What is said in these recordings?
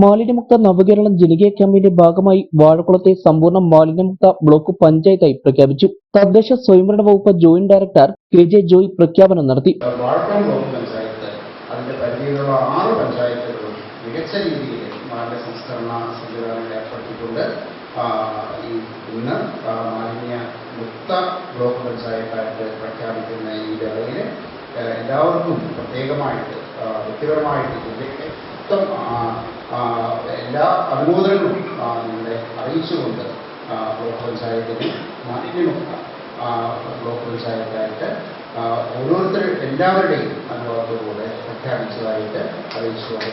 മാലിന്യമുക്ത നവകേരളം ജനകീയ ക്യാമ്പയിന്റെ ഭാഗമായി വാഴക്കുളത്തെ സമ്പൂർണ മാലിന്യമുക്ത ബ്ലോക്ക് പഞ്ചായത്തായി പ്രഖ്യാപിച്ചു. തദ്ദേശ സ്വയംഭരണ വകുപ്പ് joint director K J Joy പ്രഖ്യാപനം നടത്തി. മികച്ച രീതിയിൽ മാലിന്യ മുക്ത പ്രഖ്യാപിക്കുന്ന ഈ എല്ലാവർക്കും പ്രത്യേകമായിട്ട് വ്യക്തിപരമായിട്ട് ഇതിന്റെയൊക്കെ മൊത്തം അനുമോദനങ്ങളും നിങ്ങളെ അറിയിച്ചുകൊണ്ട് ബ്ലോക്ക് പഞ്ചായത്തിന് മാലിന്യമുക്ത ബ്ലോക്ക് പഞ്ചായത്തായിട്ട് ഓരോരുത്തരും എല്ലാവരുടെയും അനുഭവത്തോടെ പ്രഖ്യാപിച്ചതായിട്ട് അറിയിച്ചുകൊണ്ട്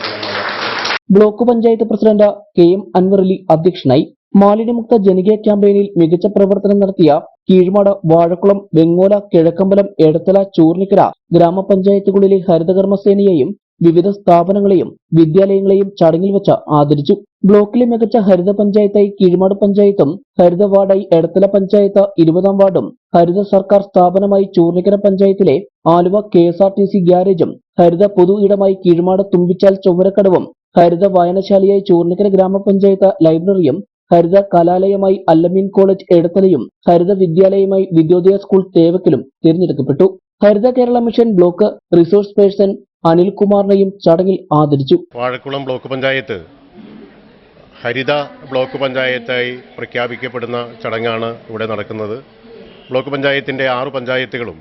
block panchayat president K M Anwarli അധ്യക്ഷനായി മാലിന്യമുക്ത ജനകീയ ക്യാമ്പയിനിൽ മികച്ച പ്രവർത്തനം നടത്തിയ കീഴ്മാട് വാഴക്കുളം വെങ്ങോല കിഴക്കമ്പലം എടത്തല ചൂർണിക്കര ഗ്രാമപഞ്ചായത്തുകളിലെ ഹരിതകർമ്മസേനയെയും വിവിധ സ്ഥാപനങ്ങളെയും വിദ്യാലയങ്ങളെയും ചടങ്ങിൽ വെച്ച് ആദരിച്ചു. ബ്ലോക്കിലെ മികച്ച ഹരിത പഞ്ചായത്തായി കീഴ്മാട് പഞ്ചായത്തും ഹരിത വാർഡായി എടത്തല പഞ്ചായത്ത് ഇരുപതാം വാർഡും ഹരിത സർക്കാർ സ്ഥാപനമായി ചൂർണിക്കര പഞ്ചായത്തിലെ Aluva K S R T C ഗ്യാരേജും ഹരിത പൊതു ഇടമായി കീഴ്മാട് തുമ്പിച്ചാൽ ചൊവ്വരക്കടവും ഹരിത വായനശാലയായി ചൂർണിക്കര ഗ്രാമപഞ്ചായത്ത് ലൈബ്രറിയും ഹരിത കലാലയമായി അല്ലമീൻ കോളേജ് എടത്തലയും ഹരിത വിദ്യാലയമായി വിദ്യോദയ സ്കൂൾ തേവക്കലും തിരഞ്ഞെടുക്കപ്പെട്ടു. ഹരിത Kerala mission block resource person അനിൽകുമാറിനെയും ചടങ്ങിൽ ആദരിച്ചു. വാഴക്കുളം ബ്ലോക്ക് പഞ്ചായത്ത് ഹരിത ബ്ലോക്ക് പഞ്ചായത്തായി പ്രഖ്യാപിക്കപ്പെടുന്ന ചടങ്ങാണ് ഇവിടെ നടക്കുന്നത്. ബ്ലോക്ക് പഞ്ചായത്തിന്റെ ആറ് പഞ്ചായത്തുകളും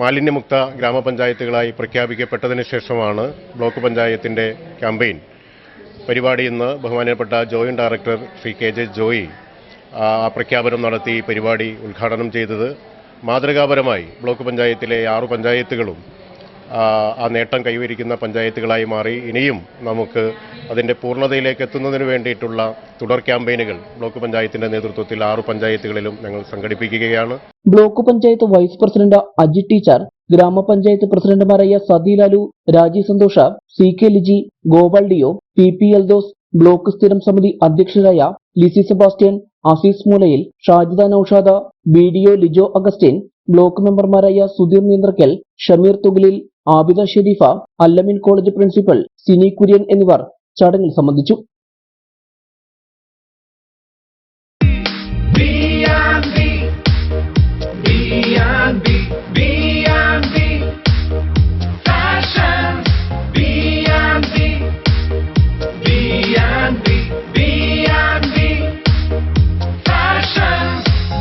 മാലിന്യമുക്ത ഗ്രാമപഞ്ചായത്തുകളായി പ്രഖ്യാപിക്കപ്പെട്ടതിന് ശേഷമാണ് ബ്ലോക്ക് പഞ്ചായത്തിന്റെ ക്യാമ്പയിൻ. പരിപാടി ഇന്ന് ബഹുമാനപ്പെട്ട joint director Shri K J Joy പ്രഖ്യാപനം നടത്തി പരിപാടി ഉദ്ഘാടനം ചെയ്തത്. മാതൃകാപരമായി ബ്ലോക്ക് പഞ്ചായത്തിലെ ആറു പഞ്ചായത്തുകളും ആ, നേട്ടം കൈവരിക്കുന്ന പഞ്ചായത്തുകളായി മാറി ഇനിയും നമുക്ക് അതിന്റെ പൂർണതയിലേക്ക് എത്തുന്നതിന് വേണ്ടിയിട്ടുള്ള തുടർ ക്യാമ്പയിനുകൾ ബ്ലോക്ക് പഞ്ചായത്തിന്റെ നേതൃത്വത്തിൽ ആറ് പഞ്ചായത്തുകളിലും ഞങ്ങൾ സംഘടിപ്പിക്കുകയാണ്. Block panchayat vice president Aji teacher ഗ്രാമപഞ്ചായത്ത് പ്രസിഡന്റുമാരായ Sathi Lalu Raji Santhosh C K Liji Gopal deo P P Eldhose block സ്ഥിരം സമിതി അധ്യക്ഷരായ Lissy Sebastian Azeez Moolayil Shajida Noushad B D O Lijo Augustine block മെമ്പർമാരായ സുധീർ നീന്ത്രക്കൽ ഷമീർ തുഗലിൽ ആബിദ ഷെരീഫ അല്ലമിൻ കോളേജ് പ്രിൻസിപ്പൽ സിനി കുര്യൻ എന്നിവർ ചടങ്ങിൽ സംബന്ധിച്ചു.